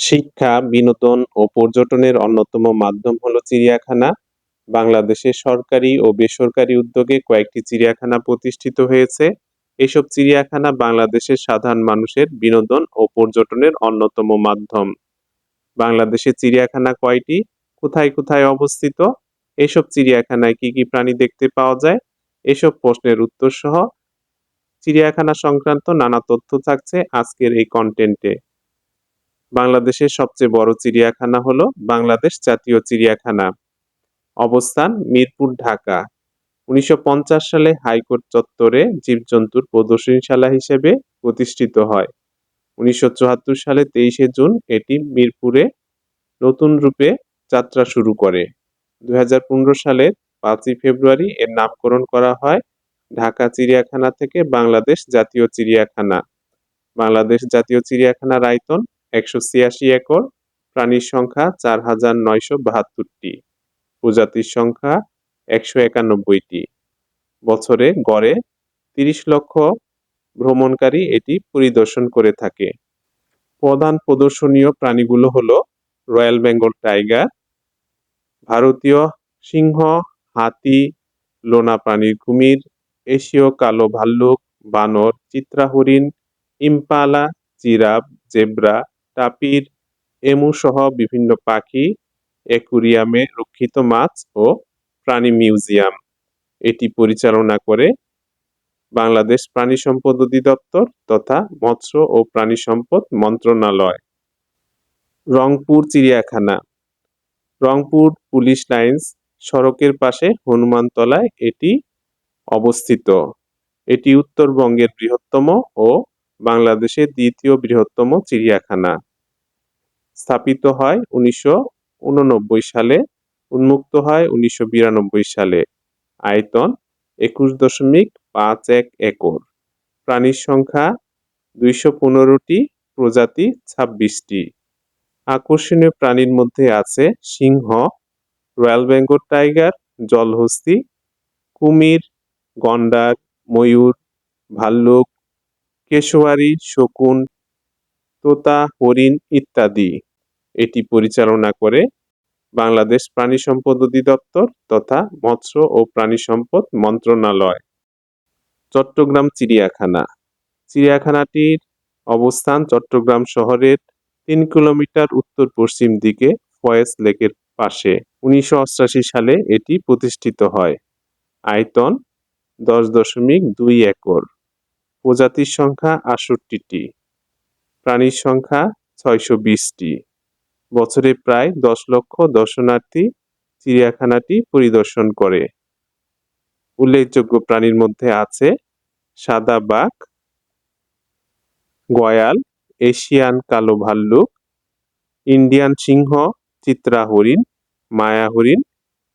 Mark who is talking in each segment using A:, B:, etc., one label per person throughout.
A: শিক্ষা, বিনোদন ও পর্যটনের অন্যতম মাধ্যম হল চিড়িয়াখানা। বাংলাদেশে সরকারি ও বেসরকারি উদ্যোগে কয়েকটি চিড়িয়াখানা প্রতিষ্ঠিত হয়েছে। এসব চিড়িয়াখানা বাংলাদেশের সাধারণ মানুষের বিনোদন ও পর্যটনের অন্যতম মাধ্যম। বাংলাদেশে চিড়িয়াখানা কয়টি? কোথায় কোথায় অবস্থিত? এসব চিড়িয়াখানায় কি কি প্রাণী দেখতে পাওয়া যায়? এসব প্রশ্নের উত্তর সহ চিড়িয়াখানা সংক্রান্ত নানা তথ্য থাকছে আজকের এই কন্টেন্টে। বাংলাদেশের সবচেয়ে বড় চিড়িয়াখানা হলো বাংলাদেশ জাতীয় চিড়িয়াখানা। অবস্থান মিরপুর, ঢাকা। উনিশশো পঞ্চাশ সালে হাইকোর্ট চত্বরে জীবজন্তুর প্রদর্শনীশালা হিসেবে প্রতিষ্ঠিত হয়। উনিশশো চুয়াত্তর সালে তেইশে জুন এটি মিরপুরে নতুন রূপে যাত্রা শুরু করে। দু সালের পাঁচই ফেব্রুয়ারি এর নামকরণ করা হয় ঢাকা চিড়িয়াখানা থেকে বাংলাদেশ জাতীয় চিড়িয়াখানা। বাংলাদেশ জাতীয় চিড়িয়াখানার আয়তন একশো ছিয়াশি একর, প্রাণীর সংখ্যা চার হাজার নয়শো বাহাত্তরটি, প্রজাতির সংখ্যা একশো একানব্বইটি। বছরে গড়ে তিরিশ লক্ষ ভ্রমণকারী এটি পরিদর্শন করে থাকে। প্রধান প্রদর্শনীয় প্রাণীগুলো হলো রয়্যাল বেঙ্গল টাইগার, ভারতীয় সিংহ, হাতি, লোনা প্রাণীর কুমির, এশীয় কালো ভাল্লুক, বানর, চিত্রা হরিণ, impala, giraffe, zebra, tapir, emu সহ বিভিন্ন পাখি, অ্যাকুরিয়ামে রক্ষিত মাছ ও প্রাণী মিউজিয়াম। এটি পরিচালনা করে বাংলাদেশ প্রাণী সম্পদ অধিদপ্তর তথা মৎস্য ও প্রাণী সম্পদ মন্ত্রণালয়। রংপুর চিড়িয়াখানা রংপুর পুলিশ লাইন্স সড়কের পাশে হনুমানতলায় এটি অবস্থিত। এটি উত্তরবঙ্গের বৃহত্তম ও বাংলাদেশের দ্বিতীয় বৃহত্তম চিড়িয়াখানা। স্থাপিত হয় উনিশশো উননব্বই সালে, উন্মুক্ত হয় উনিশশো বিরানব্বই সালে। আয়তন একুশ দশমিক পাঁচ এক একর। প্রাণীর সংখ্যা দুইশো পনেরোটি, প্রজাতি ছাব্বিশটি। আকর্ষণীয় প্রাণীর মধ্যে আছে সিংহ, রয়্যাল বেঙ্গল টাইগার, জলহস্তি কুমির, গন্ডার, ময়ূর, ভাল্লুক, কেশোয়ারি, শকুন, তোতা, হরিণ ইত্যাদি। এটি পরিচালনা করে বাংলাদেশ প্রাণী সম্পদ অধিদপ্তর তথা মৎস্য ও প্রাণী সম্পদ মন্ত্রণালয়। চট্টগ্রাম চিড়িয়াখানা চিড়িয়াখানাটির অবস্থান চট্টগ্রাম শহরের তিন কিলোমিটার উত্তর পশ্চিম দিকে ফয়েজ লেকের পাশে। উনিশশো অষ্টআশি সালে এটি প্রতিষ্ঠিত হয়। আয়তন দশ দশমিক দুই একর। প্রজাতির সংখ্যা আটষট্টিটি। প্রাণীর সংখ্যা ছয়শো বিশটি। বছরে প্রায় দশ লক্ষ দর্শনার্থী চিড়িয়াখানাটি পরিদর্শন করে। উল্লেখযোগ্য প্রাণীর মধ্যে আছে সাদা বাঘ, গয়াল, এশিয়ান কালো ভাল্লুক, ইন্ডিয়ান সিংহ, চিত্রা হরিণ, মায়া হরিণ,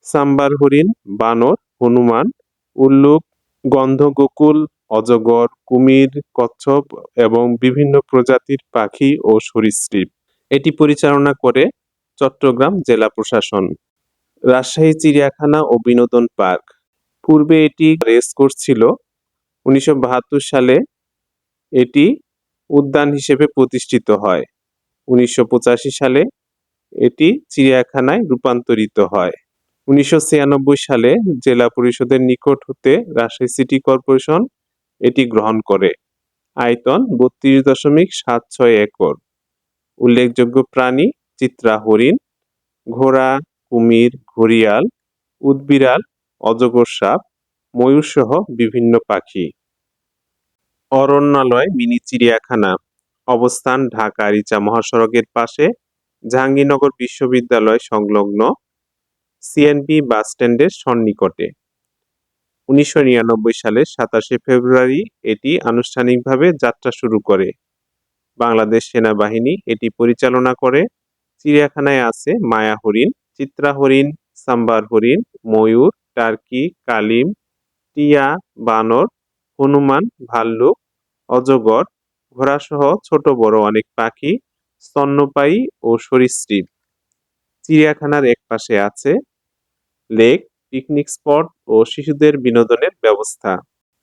A: সাম্বার হরিণ, বানর, হনুমান, উল্লুক, গন্ধগোকুল, অজগর, কুমির, কচ্ছপ এবং বিভিন্ন প্রজাতির পাখি ও সরীসৃপ। এটি পরিচালনা করে চট্টগ্রাম জেলা প্রশাসন। রাজশাহী চিড়িয়াখানা ও বিনোদন পার্ক পূর্বে এটি রেস কোর্স ছিল উনিশশো বাহাত্তর সালে এটি উদ্যান হিসেবে প্রতিষ্ঠিত হয় উনিশশো পঁচাশি সালে এটি চিড়িয়াখানায় রূপান্তরিত হয় উনিশশো ছিয়ানব্বই সালে জেলা পরিষদের নিকট হতে রাজশাহী সিটি কর্পোরেশন এটি গ্রহণ করে। আয়তন বত্রিশ দশমিক সাত ছয় একর। উল্লেখযোগ্য প্রাণী চিত্রা হরিণ, ঘোড়া, কুমির, ঘড়িয়াল উদবিড়াল অজগর সাপ ময়ূর সহ বিভিন্ন পাখি। অরণ্যালয় মিনি চিড়িয়াখানা। অবস্থান ঢাকা রিচা মহাসড়কের পাশে জাহাঙ্গীরনগর বিশ্ববিদ্যালয় সংলগ্ন সিএনপি বাস স্ট্যান্ডের সন্নিকটে। উনিশশো নিরানব্বই সালের সাতাশে ফেব্রুয়ারি এটি আনুষ্ঠানিকভাবে যাত্রা শুরু করে। বাংলাদেশ সেনাবাহিনী এটি পরিচালনা করে। চিড়িয়াখানায় আছে মায়া হরিণ, চিত্রা হরিণ, সাম্বার হরিণ, ময়ূর, টার্কি, কালিম, টিয়া, বানর, হনুমান, ভাল্লুক, অজগর, ঘোড়াসহ ছোট বড় অনেক পাখি, স্তন্যপায়ী ও সরীসৃপ। চিড়িয়াখানার এক পাশে আছে লেক পিকনিক স্পট ও শিশুদের বিনোদনের ব্যবস্থা।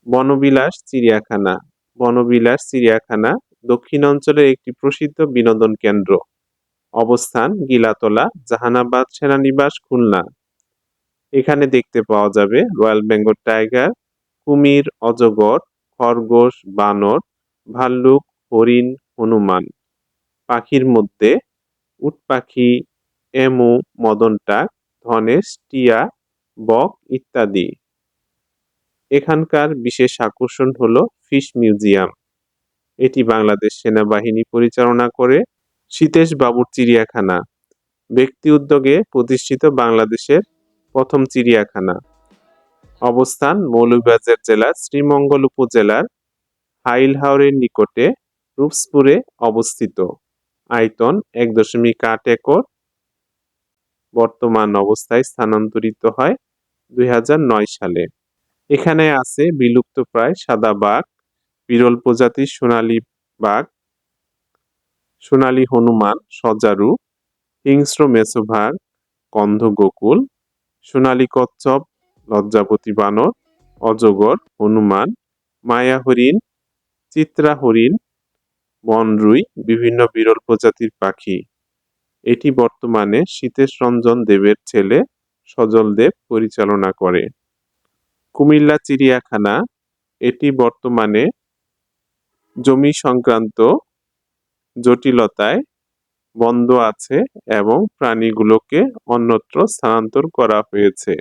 A: বনবিলাস চিড়িয়াখানা। বনবিলাস চিড়িয়াখানা দক্ষিণ অঞ্চলের একটি প্রসিদ্ধ বিনোদন কেন্দ্র। অবস্থান গিলাতলা, জাহানাবাদ সেনানিবাস, খুলনা। এখানে দেখতে পাওয়া যাবে রয়্যাল বেঙ্গল টাইগার, কুমির, অজগর, খরগোশ, বানর, ভাল্লুক, হরিণ, হনুমান। পাখির মধ্যে উট পাখি এমু মদনটাক ধনেশ, টিয়া বক ইত্যাদি। এখানকার বিশেষ আকর্ষণ হলো ফিশ মিউজিয়াম। এটি বাংলাদেশ সেনাবাহিনী পরিচালনা করে সীতেশ বাবুর চিড়িয়াখানা। ব্যক্তি উদ্যোগে প্রতিষ্ঠিত বাংলাদেশের প্রথম চিড়িয়াখানা। অবস্থান মৌলভীবাজার জেলার শ্রীমঙ্গল উপজেলার হাইলহাওরের নিকটে রূপসপুরে অবস্থিত। আয়তন এক দশমিক আট একর বর্তমান অবস্থায় স্থানান্তরিত হয় দুই হাজার নয় সালে। এখানে আছে বিলুপ্ত প্রায় সাদা বাঘ, বিরল প্রজাতির সোনালী বাঘ, সোনালী হনুমান, সজারু, হিংস্র মেছোভাগ কন্ধ গোকুল সোনালী কচ্ছপ, লজ্জাপতি বানর, অজগর, হনুমান, মায়া হরিণ, চিত্রা হরিণ, বনরুই, বিভিন্ন বিরল প্রজাতির পাখি। এটি বর্তমানে শীতেশ রঞ্জন দেবের ছেলে সজল দেব পরিচালনা করে। কুমিল্লা চিড়িয়াখানা, এটি বর্তমানে জমি সংক্রান্ত জটিলতায় বন্ধ আছে এবং প্রাণীগুলোকে অন্যত্র স্থানান্তর করা হয়েছে।